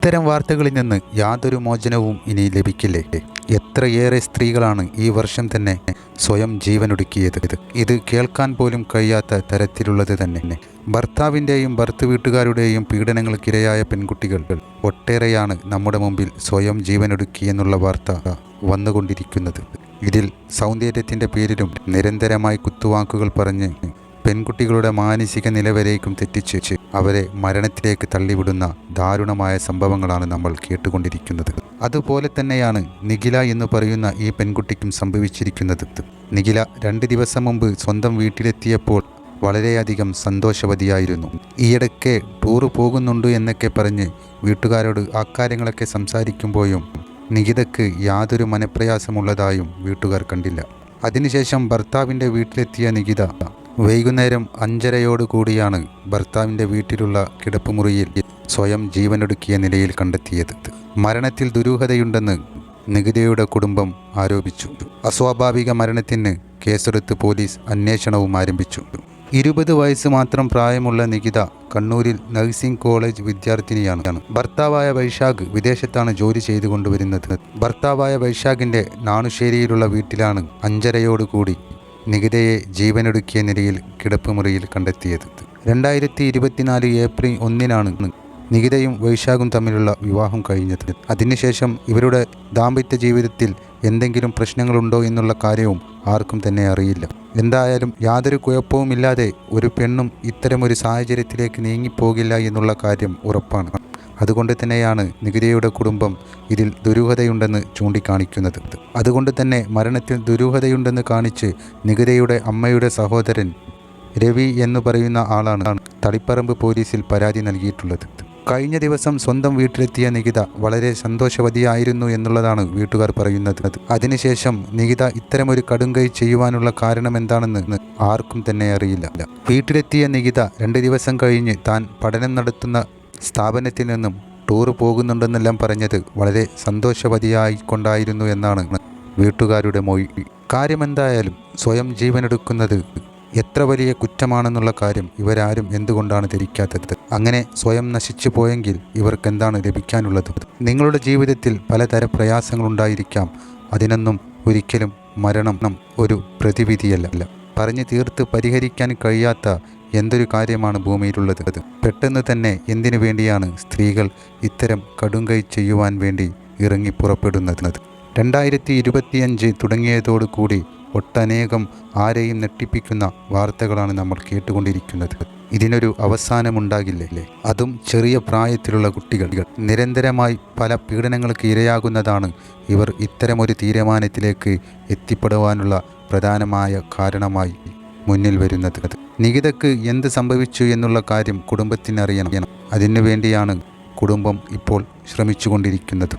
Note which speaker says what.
Speaker 1: ഇത്തരം വാർത്തകളിൽ നിന്ന് യാതൊരു മോചനവും ഇനി ലഭിക്കില്ലേ? എത്രയേറെ സ്ത്രീകളാണ് ഈ വർഷം തന്നെ സ്വയം ജീവനൊടുക്കിയത്. ഇത് കേൾക്കാൻ പോലും കഴിയാത്ത തരത്തിലുള്ളത് തന്നെ. ഭർത്താവിന്റെയും ഭർത്തു വീട്ടുകാരുടെയും പീഡനങ്ങൾക്കിരയായ പെൺകുട്ടികൾ ഒട്ടേറെയാണ് നമ്മുടെ മുമ്പിൽ സ്വയം ജീവനൊടുക്കിയെന്നുള്ള വാർത്ത വന്നുകൊണ്ടിരിക്കുന്നത്. ഇതിൽ സൗന്ദര്യത്തിന്റെ പേരിലും നിരന്തരമായി കുത്തുവാക്കുകൾ പറഞ്ഞ് പെൺകുട്ടികളുടെ മാനസിക നിലവരേക്കും തെറ്റിച്ച് അവരെ മരണത്തിലേക്ക് തള്ളിവിടുന്ന ദാരുണമായ സംഭവങ്ങളാണ് നമ്മൾ കേട്ടുകൊണ്ടിരിക്കുന്നത്. അതുപോലെ തന്നെയാണ് നിഖില എന്ന് പറയുന്ന ഈ പെൺകുട്ടിക്കും സംഭവിച്ചിരിക്കുന്നത്. നിഖില രണ്ട് ദിവസം മുമ്പ് സ്വന്തം വീട്ടിലെത്തിയപ്പോൾ വളരെയധികം സന്തോഷവതിയായിരുന്നു. ഈയിടയ്ക്ക് ടൂറ് പോകുന്നുണ്ട് എന്നൊക്കെ പറഞ്ഞ് വീട്ടുകാരോട് അക്കാര്യങ്ങളൊക്കെ സംസാരിക്കുമ്പോഴും നികിതയ്ക്ക് യാതൊരു മനപ്രയാസമുള്ളതായും വീട്ടുകാർ കണ്ടില്ല. അതിനുശേഷം ഭർത്താവിന്റെ വീട്ടിലെത്തിയ നികിത വൈകുന്നേരം അഞ്ചരയോട് കൂടിയാണ് ഭർത്താവിന്റെ വീട്ടിലുള്ള കിടപ്പുമുറിയിൽ സ്വയം ജീവനൊടുക്കിയ നിലയിൽ കണ്ടെത്തിയത്. മരണത്തിൽ ദുരൂഹതയുണ്ടെന്ന് നികിതയുടെ കുടുംബം ആരോപിച്ചു. അസ്വാഭാവിക മരണത്തിന് കേസെടുത്ത് പോലീസ് അന്വേഷണവും ആരംഭിച്ചു. ഇരുപത് വയസ്സ് മാത്രം പ്രായമുള്ള നികിത കണ്ണൂരിൽ നഴ്സിംഗ് കോളേജ് വിദ്യാർത്ഥിനിയാണ്. ഭർത്താവായ വൈശാഖ് വിദേശത്താണ് ജോലി ചെയ്തുകൊണ്ടുവരുന്നത്. ഭർത്താവായ വൈശാഖിന്റെ നാണുശ്ശേരിയിലുള്ള വീട്ടിലാണ് അഞ്ചരയോടുകൂടി നികിതയെ ജീവനൊടുക്കിയ നിലയിൽ കിടപ്പുമുറിയിൽ കണ്ടെത്തിയത്. രണ്ടായിരത്തി ഇരുപത്തിനാല് ഏപ്രിൽ ഒന്നിനാണ് നികിതയും വൈശാഖും തമ്മിലുള്ള വിവാഹം കഴിഞ്ഞത്. അതിനുശേഷം ഇവരുടെ ദാമ്പത്യ ജീവിതത്തിൽ എന്തെങ്കിലും പ്രശ്നങ്ങളുണ്ടോ എന്നുള്ള കാര്യവും ആർക്കും തന്നെ അറിയില്ല. എന്തായാലും യാതൊരു കുഴപ്പവുമില്ലാതെ ഒരു പെണ്ണും ഇത്തരമൊരു സാഹചര്യത്തിലേക്ക് നീങ്ങിപ്പോകില്ല എന്നുള്ള കാര്യം ഉറപ്പാണ്. അതുകൊണ്ട് തന്നെയാണ് നികിതയുടെ കുടുംബം ഇതിൽ ദുരൂഹതയുണ്ടെന്ന് ചൂണ്ടിക്കാണിക്കുന്നത്. അതുകൊണ്ട് തന്നെ മരണത്തിൽ ദുരൂഹതയുണ്ടെന്ന് കാണിച്ച് നികിതയുടെ അമ്മയുടെ സഹോദരൻ രവി എന്ന് പറയുന്ന ആളാണ് തളിപ്പറമ്പ് പോലീസിൽ പരാതി നൽകിയിട്ടുള്ളത്. കഴിഞ്ഞ ദിവസം സ്വന്തം വീട്ടിലെത്തിയ നികിത വളരെ സന്തോഷവതിയായിരുന്നു എന്നുള്ളതാണ് വീട്ടുകാർ പറയുന്നത്. അതിനുശേഷം നികിത ഇത്തരമൊരു കടുങ്കൈ ചെയ്യുവാനുള്ള കാരണം എന്താണെന്ന് ആർക്കും തന്നെ അറിയില്ല. വീട്ടിലെത്തിയ നികിത രണ്ട് ദിവസം കഴിഞ്ഞ് താൻ പഠനം നടത്തുന്ന സ്ഥാപനത്തിൽ നിന്നും ടൂർ പോകുന്നുണ്ടെന്നെല്ലാം പറഞ്ഞത് വളരെ സന്തോഷവതിയായിക്കൊണ്ടായിരുന്നു എന്നാണ് വീട്ടുകാരുടെ മൊഴി. കാര്യമെന്തായാലും സ്വയം ജീവനെടുക്കുന്നത് എത്ര വലിയ കുറ്റമാണെന്നുള്ള കാര്യം ഇവരാരും എന്തുകൊണ്ടാണ് ധരിക്കാത്തത്? അങ്ങനെ സ്വയം നശിച്ചു പോയെങ്കിൽ ഇവർക്ക് എന്താണ് ലഭിക്കാനുള്ളത്? നിങ്ങളുടെ ജീവിതത്തിൽ പലതര പ്രയാസങ്ങളുണ്ടായിരിക്കാം. അതിനൊന്നും ഒരിക്കലും മരണം ഒരു പ്രതിവിധിയല്ല. പറഞ്ഞു തീർത്ത് പരിഹരിക്കാൻ കഴിയാത്ത എന്തൊരു കാര്യമാണ് ഭൂമിയിലുള്ളത്? പെട്ടെന്ന് തന്നെ എന്തിനു വേണ്ടിയാണ് സ്ത്രീകൾ ഇത്തരം കടുങ്കൈ ചെയ്യുവാൻ വേണ്ടി ഇറങ്ങി പുറപ്പെടുന്നത്? രണ്ടായിരത്തി ഇരുപത്തിയഞ്ച് തുടങ്ങിയതോടുകൂടി ഒട്ടനേകം ആരെയും നെട്ടിപ്പിക്കുന്ന വാർത്തകളാണ് നമ്മൾ കേട്ടുകൊണ്ടിരിക്കുന്നത്. ഇതിനൊരു അവസാനമുണ്ടാകില്ലേ? അതും ചെറിയ പ്രായത്തിലുള്ള കുട്ടികൾ. നിരന്തരമായി പല പീഡനങ്ങൾക്ക് ഇരയാകുന്നതാണ് ഇവർ ഇത്തരമൊരു തീരുമാനത്തിലേക്ക് എത്തിപ്പെടുവാനുള്ള പ്രധാനമായ കാരണമായി മുന്നിൽ വരുന്നത്. നികിതക്ക് എന്ത് സംഭവിച്ചു എന്നുള്ള കാര്യം കുടുംബത്തിനറിയണം. അതിനു വേണ്ടിയാണ് കുടുംബം ഇപ്പോൾ ശ്രമിച്ചുകൊണ്ടിരിക്കുന്നത്.